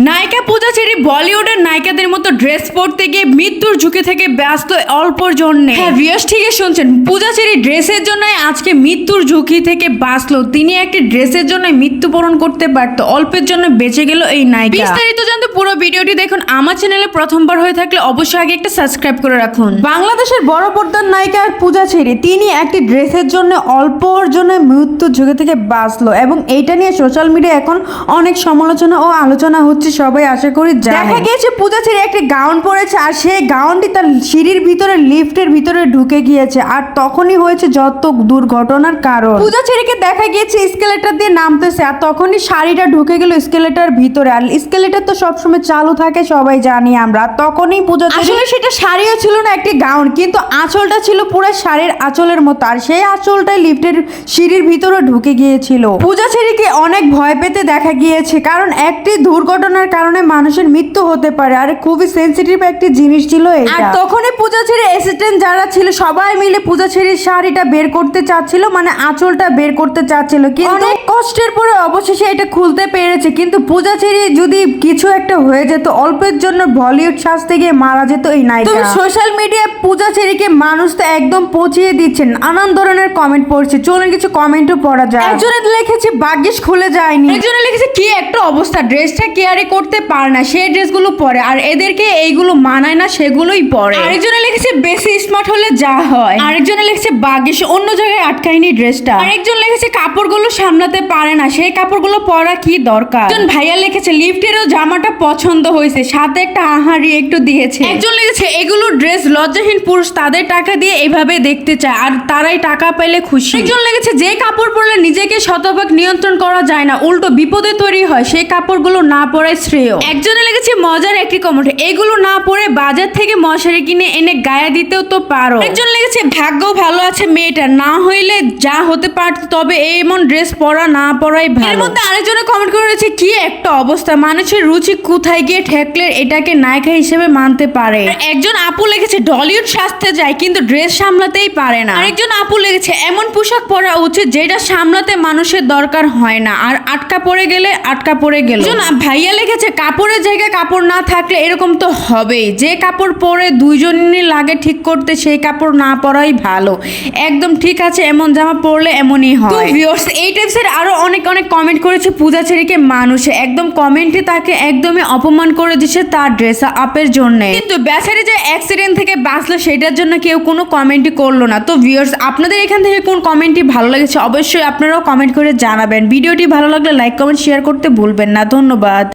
নায়িকা পূজা ছেড়ে বলিউডের নায়িকাদের মতো ড্রেস পরতে গিয়ে মৃত্যুর ঝুঁকি থেকে ব্যস্ত অল্পর জন্য। হ্যাঁ বিয়স ঠিকই শুনছেন। পূজা ছেড়ে ড্রেসের জন্য আজকে মৃত্যুর ঝুঁকি থেকে বাঁচলো। তিনি একটি ড্রেসের জন্য মৃত্যুবরণ করতে পারতো অল্পের জন্য বেঁচে গেল এই নায়িকা। বিস্তারিত জানতে পুরো ভিডিওটি দেখুন। আমার চ্যানেলে প্রথমবার হয়ে থাকলে অবশ্যই আগে একটা সাবস্ক্রাইব করে রাখুন। বাংলাদেশের বড় পর্দার নায়িকা আর পূজা ছেড়ে তিনি একটি ড্রেসের জন্য অল্পর জন্য মৃত্যুর ঝুঁকি থেকে বাঁচলো এবং এইটা নিয়ে সোশ্যাল মিডিয়া এখন অনেক সমালোচনা ও আলোচনা হচ্ছে সবাই আশা করি দেখা গিয়েছে পূজা ছেড়ে একটি গাউন পরেছে আর সেই গাউনটি তার সিঁড়ির ভিতরে লিফটের ভিতরে ঢুকে গিয়েছে আর তখনই হয়েছে যত দুর্ঘটনার কারণ। পূজা ছেড়েকে দেখা গিয়েছে স্কেলেটার দিয়ে নামতেছে আর তখনই শাড়িটা ঢুকে গেল স্কেলেটার ভিতরে। আর স্কেলেটার তো সবসময় চালু থাকে সবাই জানি আমরা। তখনই পূজা আসলে সেটা শাড়িও ছিল না একটি গাউন কিন্তু আঁচলটা ছিল পুরো শাড়ির আঁচলের মতো। আর সেই আঁচলটাই লিফটের সিঁড়ির ভিতরে ঢুকে গিয়েছিল। পূজা ছেড়িকে অনেক ভয় পেতে দেখা গিয়েছে কারণ একটি দুর্ঘটনার কারণে মানুষের মৃত্যু হতে পারে। আর খুবই সেনসিটিভ একটি জিনিস ছিল এটা। আর তখনই পূজা ছেড়ে অ্যাসিস্ট্যান্ট যারা ছিল সবাই মিলে পূজা ছেড়ির শাড়িটা বের করতে চাচ্ছিল মানে আঁচলটা বের করতে চাচ্ছিল। কিন্তু অনেক কষ্টের পরে অবশেষে এটা খুলতে পেরেছে। কিন্তু পূজা ছেড়ে যদি কিছু একটা হয়ে যেত অল্পের জন্য বলিউড সাজতে গিয়ে মারা যেত এই নায়িকা। তুমি সোশ্যাল মিডিয়ায় পূজা ছেড়িকে মানুষ তো একদম পচিয়ে দিচ্ছেন। নানান ধরনের কমেন্ট পড়ছে। চলুন কিছু কমেন্টও পড়া যায় একজনে লিখেছে ভাগ্যিস খুলে যায়নি। একজনে লিখেছে কি একটা অবস্থা। ড্রেসটা কেয়ারে করতে পারে না সেই ড্রেসগুলো পরে। আর এদেরকে এইগুলো মানায় না সেগুলোই পরে। আরেকজনে লিখেছে বেশি স্মার্ট হলে যা হয়। আরেকজনে লিখেছে বাগিস অন্য জায়গায় আটকায়নি ড্রেসটা আরেকজন লিখেছে কাপড়গুলো সামলাতে পারে না সেই কাপড়গুলো পরা কি দরকার? একজন ভাইয়া লিখেছে লিফটেরও জামাটা পছন্দ হয়েছে সাথে একটা আহারি একটু দিয়েছে। একজন লিখেছে এগুলো ড্রেস লজ্জাহীন পুরুষ তাদের টাকা দিয়ে এভাবে দেখতে চায় আর তারাই টাকা পেলে খুশি। একজন লেগেছে যে কাপড় পরলে নিজেকে শতভাগ নিয়ন্ত্রণ করা যায় না উল্টো বিপদে তৈরি হয় সেই কাপড়গুলো না পরে শ্রেয়। একজনে লেগেছে মজার একটি কমেন্ট এগুলো না পরে বাজার থেকে মশারি কিনে এনে গায়ে দিতেও তো পারো। একজন লেগেছে ভাগ্য ভালো আছে মেয়েটা না হইলে যা হতে পারত তবে এমন ড্রেস পরা না পরাই এর মধ্যে আরেকজনে কমেন্ট করে রয়েছে কি একটা অবস্থা মানুষের রুচি কোথায় গিয়ে ঠেকলে এটাকে নায়িকা হিসেবে মানতে পারে? একজন আপু লিখেছে ডলিউড সাজতে যায় কিন্তু ড্রেস সামলাতেই পারে না। আরেকজন আপু লিখেছে এমন পোশাক পরা উচিত যেটা সামলাতে মানুষের দরকার হয় না আর আটকা পড়ে গেলে আটকা পড়ে গেল। একজন ভাইয়া লিখেছে কাপড়ের জায়গায় কাপড় না থাকলে এরকম তো হবেই। যে কাপড় পরে দুইজনই লাগে ঠিক করতে সেই কাপড় না পরাই ভালো। একদম ঠিক আছে এমন জামা পরলে এমনই হয়। এই টাইপসের আরও অনেক অনেক কমেন্ট করেছে পূজা ছেড়িকে মানুষে। একদম কমেন্টে তাকে একদমই অপমান করে দিচ্ছে তার ড্রেস আপের জন্য। কিন্তু বেচারি যে অ্যাক্সিডেন্ট থেকে বাঁচলো সেটার জন্য কেউ কোনো কমেন্টই করল না। তো ভিউয়ার্স আপনাদের এখান থেকে কোন কমেন্টটি ভালো লেগেছে অবশ্যই আপনারাও কমেন্ট করে জানাবেন। ভিডিওটি ভালো লাগলে লাইক কমেন্ট শেয়ার করতে ভুলবেন না। ধন্যবাদ।